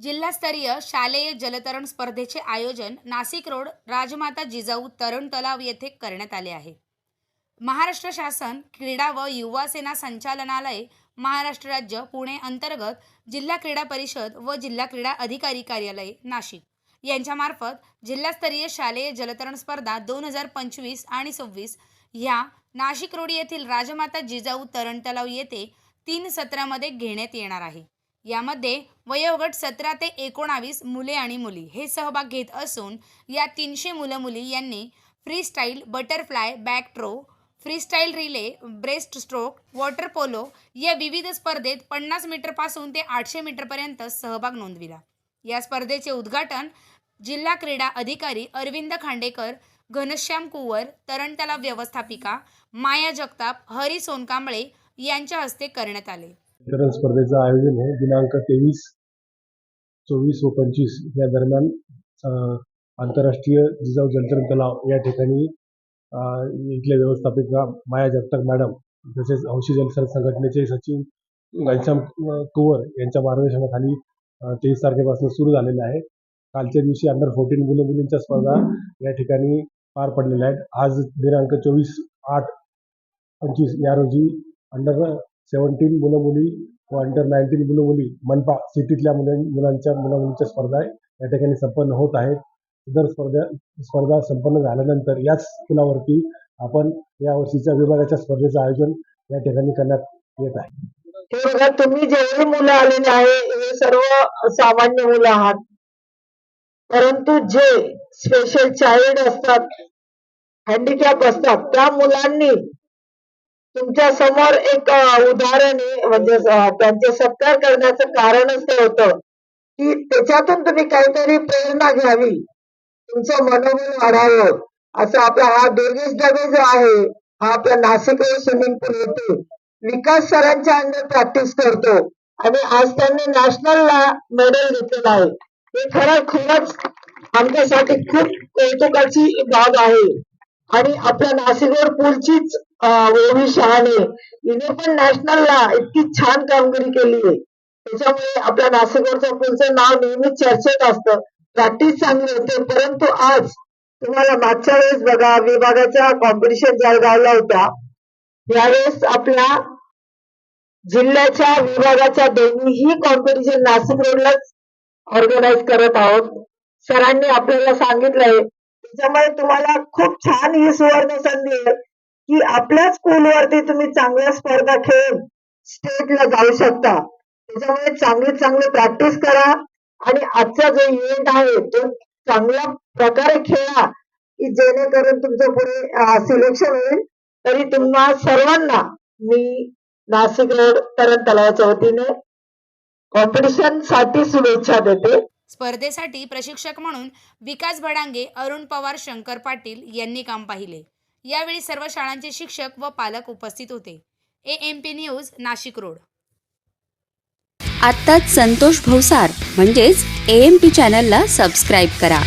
जिल्हास्तरीय शालेय जलतरण स्पर्धेचे आयोजन नाशिक रोड राजमाता जिजाऊ तरण तलाव येथे करण्यात आले आहे. महाराष्ट्र शासन क्रीडा व युवा सेना संचालनालय महाराष्ट्र राज्य पुणे अंतर्गत जिल्हा क्रीडा परिषद व जिल्हा क्रीडा अधिकारी कार्यालय नाशिक. यांच्यामार्फत जिल्हास्तरीय शालेय जलतरण स्पर्धा दोन हजार पंचवीस आणि सव्वीस ह्या नाशिक रोड येथील राजमाता जिजाऊ तरण तलाव येथे तीन सत्रामध्ये घेण्यात येणार आहे. यामध्ये वयोगट सतरा ते एकोणावीस मुले आणि मुली हे सहभाग घेत असून या तीनशे मुलं मुली यांनी freestyle butterfly backstroke freestyle relay breaststroke water polo या विविध स्पर्धेत पन्नास मीटरपासून ते आठशे मीटरपर्यंत सहभाग नोंदविला. या स्पर्धेचे उद्घाटन जिल्हा क्रीडा अधिकारी अरविंद खांडेकर घनश्याम कुवर तरण तलाव व्यवस्थापिका माया जगताप हरी सोनकांबळे यांच्या हस्ते करण्यात आले. वितरण स्पर्धेचं आयोजन हे दिनांक तेवीस चोवीस व पंचवीस या दरम्यान आंतरराष्ट्रीय जिजाऊ जलतरण तलाव या ठिकाणी इथले इथल्या व्यवस्थापिका माया जगताप मॅडम तसेच हौशी जलसर संघटनेचे सचिव घनश्याम कुवर यांच्या मार्गदर्शनाखाली तेवीस तारखेपासून सुरू झालेलं आहे. कालच्या दिवशी अंडर फोर्टीन मुलं मुलींच्या स्पर्धा या ठिकाणी पार पडलेल्या आहेत. आज दिनांक चोवीस आठ पंचवीस या रोजी अंडर सेवन्टीन मुलं मुली व अंडर नाईन्टीन मुलं मुली मनपा सिटीतल्या मुलां मुलांच्या मुला मुलींच्या स्पर्धा या ठिकाणी संपन्न होत आहेत. इतर स्पर्धा स्पर्धा संपन्न झाल्यानंतर याच पुलावरती आपण या वर्षीच्या विभागाच्या स्पर्धेचं आयोजन या ठिकाणी करण्यात येत आहे. हे बघा तुम्ही जेवढी मुलं आलेली आहे हे सर्व सामान्य मुलं आहात. परंतु जे स्पेशल चाइल्ड असतात हँडिकॅप असतात त्या मुलांनी तुमच्यासमोर एक उदाहरण आहे. म्हणजे त्यांचे सत्कार करण्याचं कारणच ते होतं की त्याच्यातून तुम्ही काहीतरी प्रेरणा घ्यावी. तुमचं मनोबल वाढावं. असं आपला हा दुर्गेश डबे जो आहे हा आपला नाशिक स्विमिंग पूल येथे विकास सरांच्या अंडर प्रॅक्टिस करतो. आणि आज त्यांनी नॅशनलला मेडल घेतलेला आहे. हे खरं खूपच आमच्यासाठी खूप कौतुकाची बाब आहे. आणि आपल्या नाशिक रोड पूलचीच ओवी शहाणे. हिने पण नॅशनलला इतकी छान कामगिरी केली आहे. त्याच्यामुळे आपल्या नाशिक रोडच्या पूलचं नाव नेहमी चर्चेत असतं. प्रॅक्टिस चांगली होते परंतु आज तुम्हाला मागच्या वेळेस बघा विभागाच्या कॉम्पिटिशन जळगावला होत्या यावेळेस आपल्या जिल्ह्याच्या विभागाच्या दोन्हीही कॉम्पिटिशन नाशिक रोडलाच ऑर्गनाईज करत आहोत. सरांनी आपल्याला सांगितलंय त्याच्यामुळे तुम्हाला खूप छान ही सुवर्ण संधी आहे की आपल्या स्कूलवरती तुम्ही चांगल्या स्पर्धा खेळून स्टेटला जाऊ शकता. त्याच्यामुळे चांगली चांगली प्रॅक्टिस करा आणि आजचा जो इव्हेंट आहे तो चांगल्या प्रकारे खेळा की जेणेकरून तुमचं पुढे सिलेक्शन होईल. तरी तुम्हा सर्वांना मी नाशिक रोड तरण तलावाच्या वतीने कॉम्पिटिशनसाठी शुभेच्छा देते. स्पर्धेसाठी प्रशिक्षक म्हणून विकास भडांगे अरुण पवार शंकर पाटील यांनी काम पाहिले. यावेळी सर्व शाळांचे शिक्षक व पालक उपस्थित होते. A M P news Nashik road. आत्ताच संतोष भवसार म्हणजेच ए एम पी चॅनलला सबस्क्राईब करा.